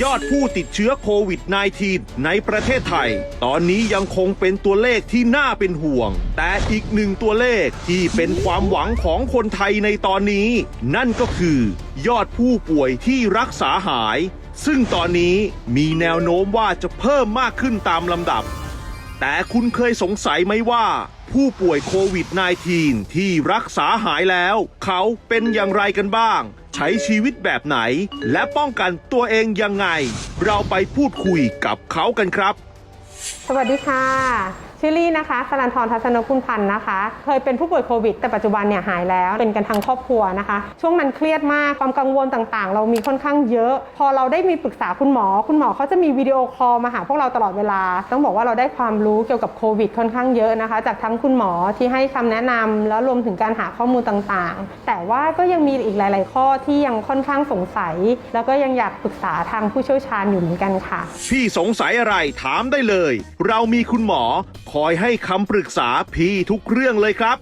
ยอดผู้ติดเชื้อโควิด -19 ในประเทศไทย ตอนนี้ยังคงเป็นตัวเลขที่น่าเป็นห่วง แต่อีกหนึ่งตัวเลขที่เป็นความหวังของคนไทยในตอนนี้ นั่นก็คือ ยอดผู้ป่วยที่รักษาหาย ซึ่งตอนนี้มีแนวโน้มว่าจะเพิ่มมากขึ้นตามลำดับ แต่คุณเคยสงสัยไหมว่า ผู้ป่วยโควิด -19 ที่รักษาหายแล้ว เขาเป็นอย่างไรกันบ้าง ใช้ชีวิตแบบไหน และป้องกันตัวเองยังไง เราไปพูดคุยกับเขากันครับ สวัสดีค่ะ ชื่อลี่นะคะสรันทรทัศนคุณพันธ์นะคะ เคยเป็นผู้ป่วยโควิดแต่ปัจจุบันเนี่ยหายแล้ว เป็นกันทั้งครอบครัวนะคะ ช่วงนั้นเครียดมากความกังวลต่างๆ เรามีค่อนข้างเยอะ พอเราได้มีปรึกษาคุณหมอ คุณหมอเขาจะมีวิดีโอคอลมาหาพวกเราตลอดเวลา ต้องบอกว่าเราได้ความรู้เกี่ยวกับโควิดค่อนข้างเยอะนะคะ จากทั้งคุณหมอที่ให้คำแนะนำแล้วรวมถึงการหาข้อมูลต่างๆ แต่ว่าก็ยังมีอีกหลาย ๆ ข้อที่ยังค่อนข้างสงสัย แล้วก็ยังอยากปรึกษาทางผู้เชี่ยวชาญอยู่เหมือนกันค่ะพี่สงสัยอะไรถามได้เลย เรามีคุณหมอคอยให้คำปรึกษาพี่ทุกเรื่องเลยครับ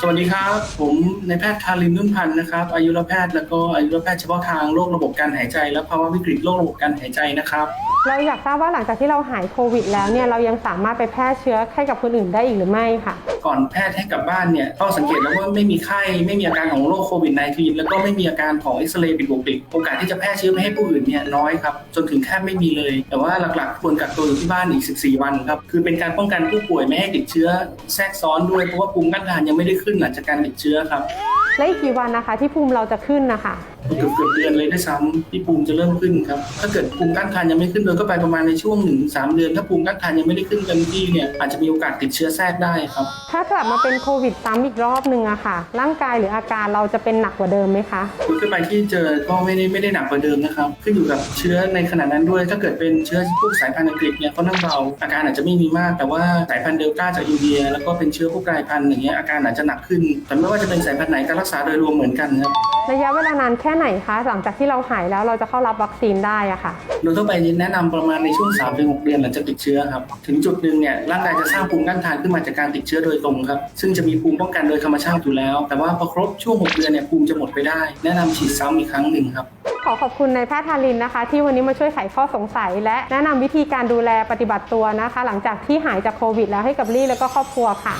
สวัสดีครับ ผมนายแพทย์คารินนุ่นพันธ์นะครับ อายุรแพทย์แล้วก็อายุรแพทย์เฉพาะทางโรคระบบการหายใจ และภาวะวิกฤตโรคระบบการหายใจนะครับเราอยากทราบว่าหลังจากที่เราหายโควิด แล้วเนี่ยเรายังสามารถไปแพร่เชื้อให้กับคนอื่นได้อีกหรือไม่ค่ะ ก่อนแพทย์ให้กลับบ้านเนี่ยต้องสังเกตแล้วว่าไม่มีไข้ไม่มีอาการของโรคโควิด -19 แล้วก็ไม่มีอาการของเอ็กซเรย์ปิดปกปิดโอกาสที่จะแพร่เชื้อไปให้ผู้อื่นเนี่ยน้อยครับจนถึงแทบไม่มีเลย แต่ว่าหลักๆควรกักตัวอยู่ที่บ้านอีก 14 วันครับคือเป็นการป้องกันผู้ป่วยไม่ให้ติดเชื้อแทรกซ้อนด้วยเพราะว่าภูมิต้านทานยังไม่ได้ขึ้นหลังจากการติดเชื้อครับและอีกกี่วันนะคะที่ภูมิเราจะขึ้นนะคะ เกือบเกือบเดือนเลยด้วยซ้ำที่ภูมิจะเริ่มขึ้นครับ ถ้าเกิดภูมิต้านทานยังไม่ขึ้นโดยก็ไปประมาณในช่วงหนึ่งสามเดือน ถ้าภูมิต้านทานยังไม่ได้ขึ้นเต็มที่เนี่ยอาจจะมีโอกาสติดเชื้อแทรกได้ครับ ถ้ากลับมาเป็นโควิดซ้ำอีกรอบหนึ่งอะค่ะ ร่างกายหรืออาการเราจะเป็นหนักกว่าเดิมไหมคะคุณขึ้นไปที่เจอก็ไม่ได้ไม่ได้หนักกว่าเดิมนะครับขึ้นอยู่กับเชื้อในขณะนั้นด้วย ถ้าเกิดเป็นเชื้อพวกสายพันธุ์อังกฤษเนี่ยค่อนข้างเบาอาการอาจจะไม่มีมาก แต่ว่าสายพันธุ์เดลต้าจากอินเดีย แล้วก็เป็นเชื้อพวกกลายพันธุ์อย่างเงี้ยอาการอาจจะหนักขึ้น แต่ไม่ว่าจะเป็นสายพันธุ์ไหนการรักษาโดยรวมเหมือนกันครับระยะเวลานานแค่ไหนคะหลังจากที่เราหายแล้วเราจะเข้ารับวัคซีนได้อะค่ะ โดยทั่วไปแนะนำประมาณในช่วง 3-6 เดือนหลังจากติดเชื้อครับ ถึงจุดหนึ่งเนี่ยร่างกายจะสร้างภูมิต้านทานขึ้นมาจากการติดเชื้อโดยตรงครับ ซึ่งจะมีภูมิป้องกันโดยธรรมชาติอยู่แล้ว แต่ว่าพอครบช่วง 6 เดือนเนี่ยภูมิจะหมดไปได้ แนะนำฉีดซ้ำอีกครั้งหนึ่งครับขอขอบคุณนายแพทย์ทารินนะคะ ที่วันนี้มาช่วยไขข้อสงสัย และแนะนำวิธีการดูแลปฏิบัติตัวนะคะ หลังจากที่หายจากโควิด แล้วให้กับลี่แล้วก็ครอบครัวค่ะ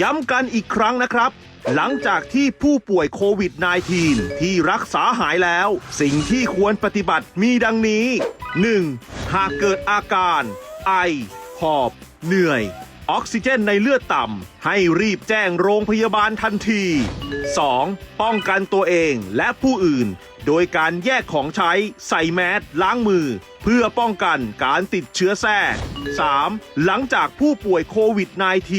ย้ำกันอีกครั้งนะครับ หลังจากที่ผู้ป่วยโควิด -19 ที่รักษาหายแล้ว สิ่งที่ควรปฏิบัติมีดังนี้ 1. หากเกิดอาการ ไอ หอบ เหนื่อย ออกซิเจนในเลือดต่ำ ให้รีบแจ้งโรงพยาบาลทันที 2. ป้องกันตัวเองและผู้อื่น โดยการแยกของใช้ใส่แมสล้างมือ พื่อป้องกันการติดเชื้อแทรก 3. หลังจากผู้ป่วยโควิด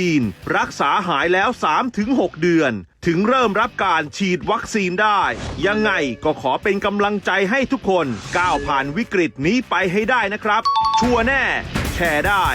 -19 รักษาหายแล้ว 3-6 เดือน ถึงเริ่มรับการฉีดวัคซีนได้ ยังไงก็ขอเป็นกำลังใจให้ทุกคน ก้าวผ่านวิกฤตนี้ไปให้ได้นะครับ ชัวแน่ แชร์ได้